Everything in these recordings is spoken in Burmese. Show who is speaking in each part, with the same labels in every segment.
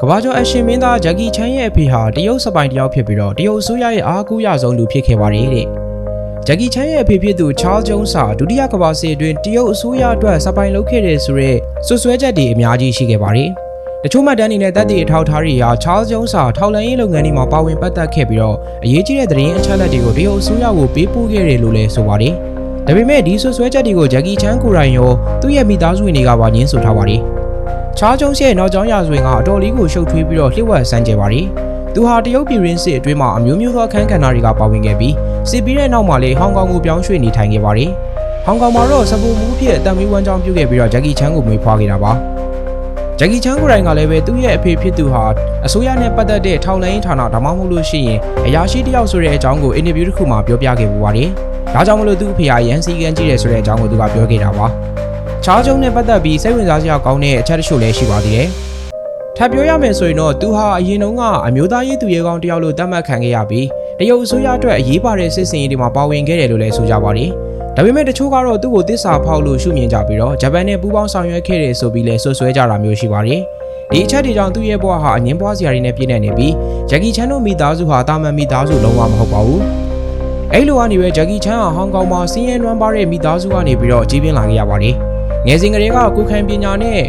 Speaker 1: ကဘာကျော်အရှင်မင်းသားဂျက်ကီချန်ရဲ့အဖေဟာတရုတ်စပိုင်တယောက်ဖြစ်ပြီးတော့တရုတ်အစိုးရရဲ့အားကိုးရဆုံးလူဖြစ်ခဲ့ပါတယ်တဲ့ဂျက်ကီချန်ရဲ့အဖေဖြစ်သူချားလ်ဂျုံးစာဒုတိယကမ္ဘာစစ်အတွင်းတရုတ်အစိုးရအတွက်စပိုင်လုပ်ခဲ့တဲ့ဆိုတဲ့ဆွဆွဲချက်တွေအများကြီးရှိခဲ့ပါတယ်တချို့မှတ်တမ်းတွေနဲ့တပ်တွေအထောက်အထားတွေဟာချားလ်ဂျုံးစာထောက်လှမ်းရေးလုပ်ငန်းတွေမှာပါဝင်ပတ်သက်ခဲ့ပြီးတော့အရေးကြီးတဲ့သတင်းအချက်အလက်တွေကိုတရုတ်အစိုးရကိုပေးပို့ခဲ့တယ်လို့လည်းဆိုပါတယ်ဒါပေမဲ့ဒီဆွဆွဲချက်တွေကိုဂျက်ကီချန်ကိုယ်တိုင်ရောသူ့ရဲ့မိသားစုဝင်တွေကပါညှင်းဆိုထားပါတယ် ချားကျုံးရဲ့နောက်ကျောင်းရာဇဝင်ကအတော်လေးကိုရှုပ်ထွေးပြီးတော့လျှို့ဝှက်ဆန်းကျဲပါတယ်။သူဟာတရုတ်ပြည်ရင်းစစ်အတွင်းမှာအမျိုးမျိုးသောအခန်းကဏ္ဍတွေကပါဝင်ခဲ့ပြီးစစ်ပြီးတဲ့နောက်မှာလည်းဟောင်ကောင်ကိုပြောင်းရွှေ့နေထိုင်ခဲ့ပါတယ်။ဟောင်ကောင်မှာတော့စပူမူးဖြစ်အတံမီးဝမ်းကြောင်းပြုတ်ခဲ့ပြီးတော့ဂျက်ကီချန်ကိုမွေးဖွားခဲ့တာပါ။ဂျက်ကီချန်ကိုယ်တိုင်ကလည်းပဲသူ့ရဲ့အဖေဖြစ်သူဟာအစိုးရနဲ့ပတ်သက်တဲ့ထောက်လှမ်းရေးဌာနဒါမှမဟုတ်လို့ရှိရင်အရာရှိတစ်ယောက်ဆိုတဲ့အကြောင်းကိုအင်တာဗျူးတစ်ခုမှာပြောပြခဲ့ပူပါတယ်။ဒါကြောင့်မလို့သူ့အဖေဟာရန်စီကန်ကြည့်တယ်ဆိုတဲ့အကြောင်းကိုသူကပြောခဲ့တာပါ။ ချားကျုံနဲ့ပတ်သက်ပြီးစိတ်ဝင်စားစရာကောင်းတဲ့အချက်တချို့လည်းရှိပါသေးတယ်။ထပ်ပြောရမယ်ဆိုရင်တော့သူဟာအရင်တုန်းကအမျိုးသားရေးသူရဲကောင်းတယောက်လို့သတ်မှတ်ခံခဲ့ရပြီးတရုတ်အစိုးရအတွက်အရေးပါတဲ့စစ်စင်ရေးတွေမှာပါဝင်ခဲ့တယ်လို့လည်းဆိုကြပါတယ်။ဒါပေမဲ့တချို့ကတော့သူ့ကိုတစ္ဆာဖောက်လို့ရှုမြင်ကြပြီးတော့ဂျပန်နဲ့ပူးပေါင်းဆောင်ရွက်ခဲ့တယ်ဆိုပြီးလည်းဆွဆွဲကြတာမျိုးရှိပါတယ်။ဒီအချက်တွေကြောင့်သူ့ရဲ့ဘဝဟာအငင်းပွားစရာတွေနဲ့ပြည့်နေနေပြီးဂျက်ကီချန်တို့မိသားစုဟာတာမန်မိသားစုလုံးဝမဟုတ်ပါဘူး။အဲ့လိုကနေပဲဂျက်ကီချန်ဟာဟောင်ကောင်မှာစင်းရဲနွမ်းပါတဲ့မိသားစုကနေပြီးတော့ကြီးပြင်းလာခဲ့ရပါတယ်။ ငယ်စဉ်ကတည်းကကိုခံပညာနဲ့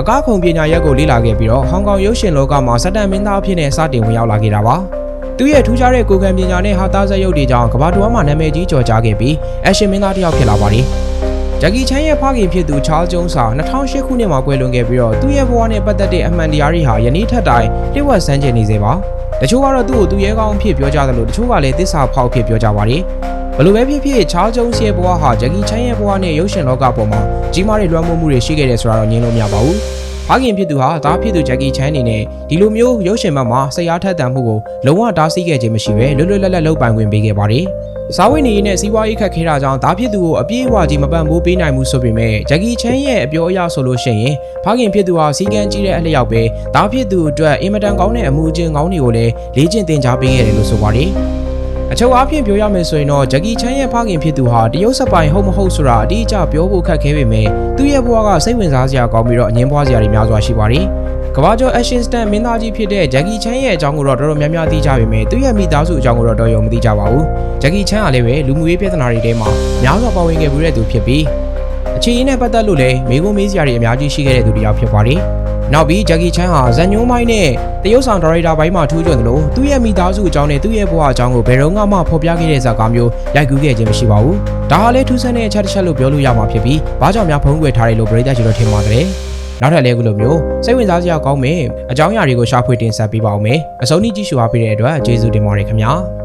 Speaker 1: အကားခုံပညာရက်ကိုလေ့လာခဲ့ပြီးတော့ဟောင်ကောင်ရုပ်ရှင်လောကမှာစက်တန်မင်းသားအဖြစ်နဲ့စတင်ဝင်ရောက်လာခဲ့တာပါ။သူရဲ့ထူးခြားတဲ့ကိုခံပညာနဲ့ဟာသားစက်ရုပ်တွေကြောင့်ကမ္ဘာတော်မှာနာမည်ကြီးကျော်ကြားခဲ့ပြီးအရှင်မင်းသားတစ်ယောက်ဖြစ်လာပါတယ်။ဂျက်ကီချန်ရဲ့ဖခင်ဖြစ်သူချားကျုံးစာ2008ခုနှစ်မှာကွယ်လွန်ခဲ့ပြီးတော့သူ့ရဲ့ဘဝနဲ့ပတ်သက်တဲ့အမှန်တရားတွေဟာယနေ့ထက်တိုင်လျှို့ဝှက်စမ်းကြင်နေစေပါ။တချို့ကတော့သူ့ကိုသူရဲကောင်းအဖြစ်ပြောကြတယ်လို့တချို့ကလည်းတစ္ဆာဖောက်အဖြစ်ပြောကြပါတယ်။ ဘယ်လိုပဲဖြစ်ဖြစ်ချားကျုံးစီရဲ့ဘဝဟာဂျက်ကီချန်ရဲ့ဘဝနဲ့ရုပ်ရှင်လောကပေါ်မှာကြီးမားတဲ့လွှမ်းမိုးမှုတွေရှိခဲ့တယ်ဆိုတာတော့ငြင်းလို့မရပါဘူး။ဖခင်ဖြစ်သူဟာသားဖြစ်သူဂျက်ကီချန်အနေနဲ့ဒီလိုမျိုးရုပ်ရှင်ဘက်မှာစိတ်အားထက်သန်မှုကိုလုံးဝတားဆီးခဲ့ခြင်းမရှိဘဲလွတ်လွတ်လပ်လပ်လုပ်ပိုင်ခွင့်ပေးခဲ့ပါတယ်။စားဝတ်နေရေးနဲ့စီးပွားရေးခက်ခဲတာကြောင့်သားဖြစ်သူကိုအပြည့်အဝကြီးမပံ့ပိုးပေးနိုင်မှုဆိုပေမဲ့ဂျက်ကီချန်ရဲ့အပြောအရဆိုလို့ရှိရင်ဖခင်ဖြစ်သူဟာစီကံကြီးတဲ့အလျောက်ပဲသားဖြစ်သူအတွက်အင်မတန်ကောင်းတဲ့အမှုချင်းကောင်းတွေကိုလည်းလေ့ကျင့်သင်ကြားပေးခဲ့တယ်လို့ဆိုပါတယ်။ အချုပ်အားဖြင့်ပြောရမယ်ဆိုရင်တော့ဂျက်ကီချန်ရဲ့ဖခင်ဖြစ်သူဟာတရုတ်စပိုင်ဟုတ်မဟုတ်ဆိုတာအတိအကျပြောဖို့ခက်ခဲပေမဲ့သူ့ရဲ့ဘဝကစိတ်ဝင်စားစရာကောင်းပြီးတော့အငင်းပွားစရာတွေများစွာရှိပါတယ်။ကမ္ဘာကျော် Action Stand မင်းသားကြီးဖြစ်တဲ့ဂျက်ကီချန်ရဲ့အကြောင်းကိုတော့တော်တော်များများသိကြပေမဲ့သူ့ရဲ့မိသားစုအကြောင်းကိုတော့တော်ရုံမသိကြပါဘူး။ဂျက်ကီချန်ကလည်းပဲလူမှုရေးပြဿနာတွေထဲမှာများစွာပါဝင်ခဲ့ပြီးတဲ့သူဖြစ်ပြီး အခြေအနေနဲ့ပတ်သက်လို့လည်းမေးခွန်းမေးစရာတွေအများကြီးရှိခဲ့တဲ့သူတစ်ယောက်ဖြစ်ပါတယ်။နောက်ပြီးဂျက်ကီချန်ဟာဇန်ညိုးမိုင်းနဲ့တရုတ်ဆောင်ဒါရိုက်တာဘိုင်းမှာထူးချွန်တယ်လို့သူ့ရဲ့မိသားစုအကြောင်းနဲ့သူ့ရဲ့ဘဝအကြောင်းကိုဘယ်တော့မှဖော်ပြခဲ့တဲ့ဇာတ်ကားမျိုးရိုက်ကူးခဲ့ခြင်းမရှိပါဘူး။ဒါဟာလည်းထူးဆန်းတဲ့အချက်တစ်ချက်လို့ပြောလို့ရမှာဖြစ်ပြီးဘာကြောင့်များဖုံးကွယ်ထားတယ်လို့ပရိသတ်ကြီးတို့ထင်ပါတယ်။နောက်ထပ်လည်းခုလိုမျိုးစိတ်ဝင်စားစရာကောင်းမယ်အကြောင်းအရာတွေကိုရှာဖွေတင်ဆက်ပေးပါဦးမယ်။အစုံကြီးကြည့်ရှုအားပေးတဲ့အတွက်ကျေးဇူးတင်ပါတယ်ခင်ဗျာ။